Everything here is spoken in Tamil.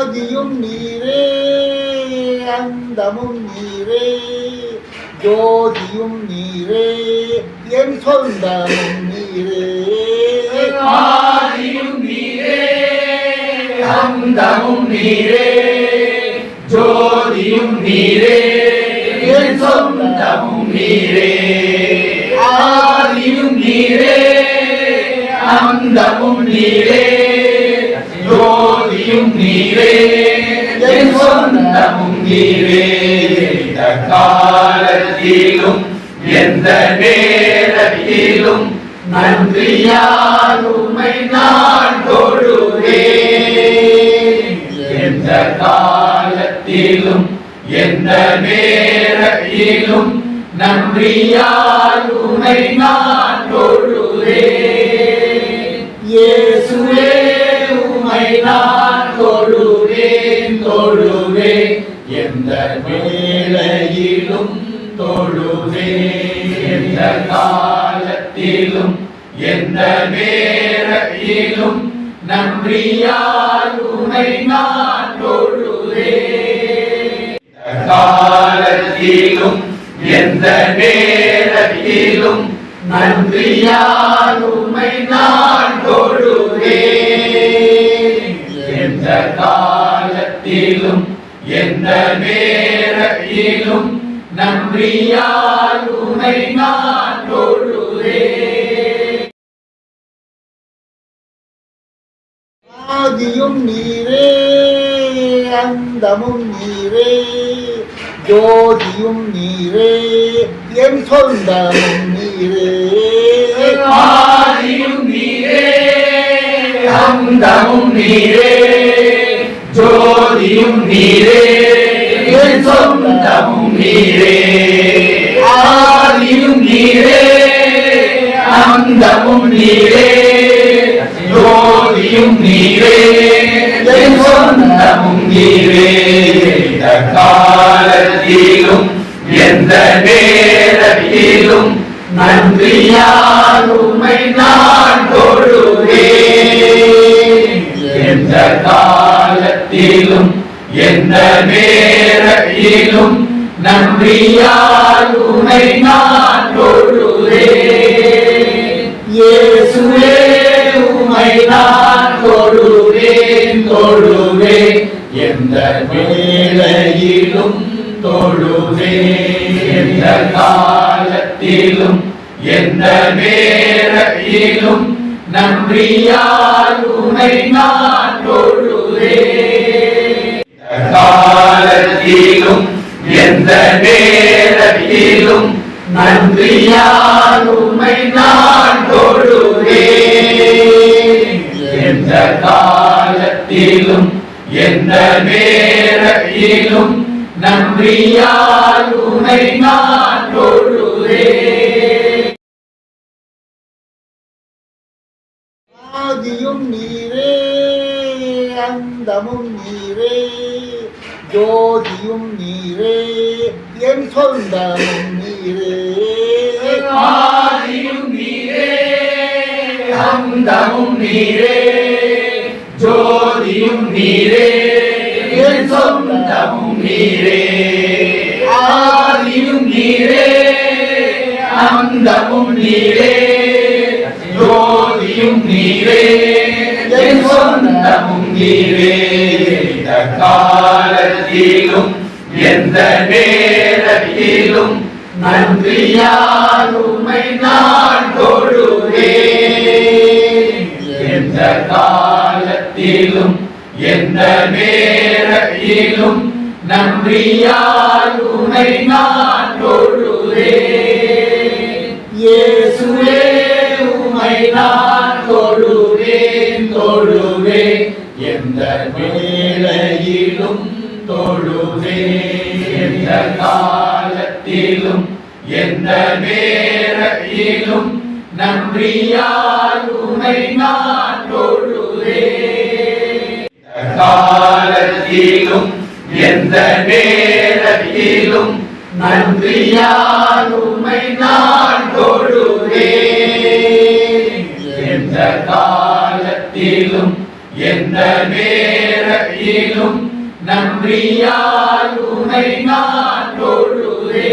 ஆதியும் நீரே அந்தமும் நீரே ஜோதியும் நீரே என் சொந்தமும் நீரே. ஆதியும் நீரே அந்தமும் நீரே ஜோதியும் நீரே என் சொந்தமும் நீரே. ஆதியும் நீரே அந்தமும் நீரே. காலத்திலும் எந்த நேரத்திலும் நன்றியால் உம்மை நான் தொழுவேன். எந்த காலத்திலும் எந்த நேரத்திலும் நன்றியால் உம்மை நான் தொழுவேன். இயேசுவே உம்மை நான் தொழுவேன் தொழுவேன். எந்த வேளையிலும் தொழுவே எந்த காலத்திலும் எந்த நேரத்திலும் நன்றியால் உனை நான் தொழுவே காலத்திலும் எந்த நேரத்திலும் நன்றியால் உம்மை நான் தொழுவே எந்த கால எந்த நேரத்திலும் நன்றியால் உம்மை நான் ஆதியும் நீரே அந்தமும் நீரே ஜோதியும் நீரே என் சொந்தமும் நீரே. ஆதியும் நீரே அந்தமும் நீரே. ஜோதியும் நீரே. என் சொந்தமும் நீரே. ஆதியும் நீரே. அந்தமும் நீரே. ஜோதியும் நீரே. என் சொந்தமும் நீரே. இந்த காலத்திலும் எந்த நேரத்திலும் நன்றியா எந்த நேரத்திலும் நன்றியால் உம்மை நான் தொழுவேன் உமை நான் தொழுவேன் தொழுவேன் எந்த வேளையிலும் தொழுவேன் எந்த காலத்திலும் எந்த நேரத்திலும் நன்றியால் உம்மை நான் தொழுவேன் காலத்திலும் எந்த நேரத்திலும் நன்றியால் உம்மை நான் தொழுவேன் எந்த காலத்திலும் எந்த நேரத்திலும் நன்றியால் உம்மை நான் தொழு ஜோதியும் நீரே என் சொந்தமும் நீரே. ஆதியும் நீரே அந்தமும் நீரே ஜோதியும் நீரே என் சொந்தமும் நீரே. ஆதியும் நீரே அந்தமும் நீரே ஜோதியும் நீரே என் சொந்தமும் நீரே. காலத்திலும் எந்த நேரத்திலும் நன்றியால் உம்மை நான் தொழுவேன். எந்த காலத்திலும் எந்த நேரத்திலும் நன்றியால் உம்மை நான் தொழுவேன். இயேசுவே உம்மை நான் தொழுவேன் தொழுவேன் எந்த வேளையிலும் தொழுவேன் எந்த காலத்திலும் எந்த நேரத்திலும் நன்றியால் உனை நான் தொழுவேன் காலத்திலும் எந்த நேரத்திலும் நன்றியால் உம்மை நான் தொழு இந்த நேரத்திலும் நன்றியால் உனை நான் தொழுதே